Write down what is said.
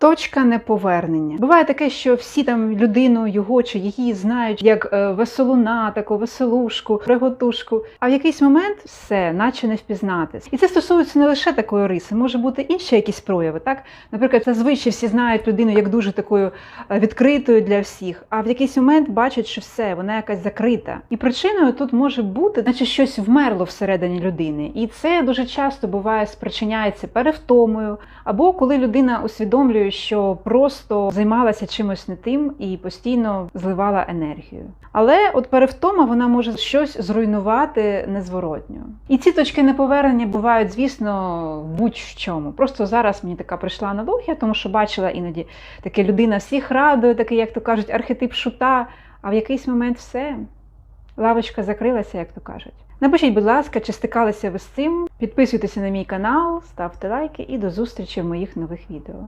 Точка неповернення. Буває таке, що всі там людину, його чи її знають як е, веселуна, таку веселушку, приготушку. А в якийсь момент все, наче не впізнатись. І це стосується не лише такої риси, може бути інші якісь прояви. Так, наприклад, зазвичай всі знають людину як дуже такою е, відкритою для всіх, а в якийсь момент бачать, що все, вона якась закрита. І причиною тут може бути, наче щось вмерло всередині людини. І це дуже часто буває спричиняється перевтомою, або коли людина усвідомлює, що просто займалася чимось не тим і постійно зливала енергію. Але от перевтома вона може щось зруйнувати незворотньо. І ці точки неповернення бувають, звісно, будь-в чому. Просто зараз мені така прийшла аналогія, тому що бачила іноді таке людина всіх радує, такий, як то кажуть, архетип шута, а в якийсь момент все. Лавочка закрилася, як то кажуть. Напишіть, будь ласка, чи стикалися ви з цим. Підписуйтеся на мій канал, ставте лайки і до зустрічі в моїх нових відео.